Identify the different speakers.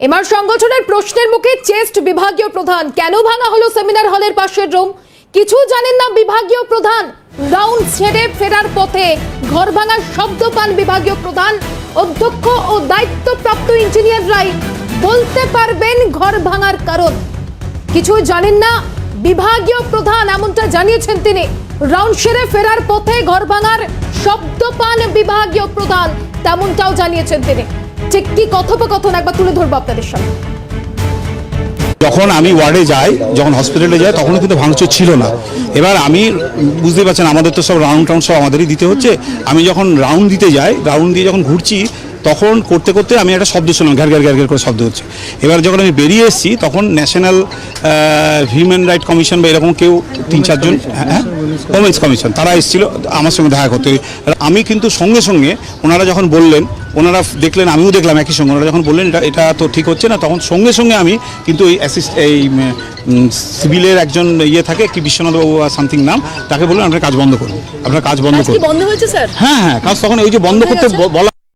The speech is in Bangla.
Speaker 1: এবার সংগঠনের প্রশ্নের মুখে চেস্ট বিভাগীয় প্রধান। কেন ভাঙা হলো সেমিনার হলের পাশের রুম? কিছু জানেন না বিভাগীয় প্রধান। রাউন্ড ছেড়ে ফেরার পথে ঘর ভাঙার শব্দ পান বিভাগীয় প্রধান। অধ্যক্ষ ও দায়িত্বপ্রাপ্ত ইঞ্জিনিয়াররাই বলতে পারবেন ঘর ভাঙার কারণ। কিছু জানেন না বিভাগীয় প্রধান, এমনটা জানিয়েছেন তিনি। রাউন্ড সেরে ফেরার পথে ঘর ভাঙার শব্দ পান বিভাগীয় প্রধান, তেমনটাও জানিয়েছেন তিনি। ঠিক কি কথোপকথন একবার তুলে ধরবো আপনাদের সঙ্গে।
Speaker 2: যখন আমি ওয়ার্ডে যাই, যখন হসপিটালে যাই, তখনও কিন্তু ভাঙচুর ছিল না। এবার আমি বুঝতে পারছেন, আমাদের তো সব রাউন্ড টাউন্ড সব আমাদেরই দিতে হচ্ছে। আমি যখন রাউন্ড দিতে যাই রাউন্ড দিয়ে যখন ঘুরছি তখন করতে করতে আমি একটা শব্দ শুনলাম ঘ্যার ঘ্যার ঘ্যার ঘ্যার করে শব্দ হচ্ছে। এবার যখন আমি বেরিয়ে এসেছি তখন ন্যাশনাল হিউম্যান রাইট কমিশন বা এরকম কেউ তিন চারজন হ্যাঁ ওমেন্স কমিশন তারা এসেছিল আমার সঙ্গে দেখা করতে। আমি কিন্তু সঙ্গে সঙ্গে ওনারা যখন বললেন ওনারা দেখলেন আমিও দেখলাম একই সঙ্গে ওনারা যখন বললেন এটা এটা তো ঠিক হচ্ছে না তখন সঙ্গে সঙ্গে আমি কিন্তু এই অ্যাসিস্ট এই সিভিলের একজন ইয়ে থাকে কি বিশ্বনাথ বাবু সামথিং নাম তাকে বললেন আপনার কাজ বন্ধ করুন আপনার কাজ বন্ধ করুন।
Speaker 3: বন্ধ হয়েছে স্যার?
Speaker 2: হ্যাঁ হ্যাঁ কাজ তখন ওই যে বন্ধ করতে বলা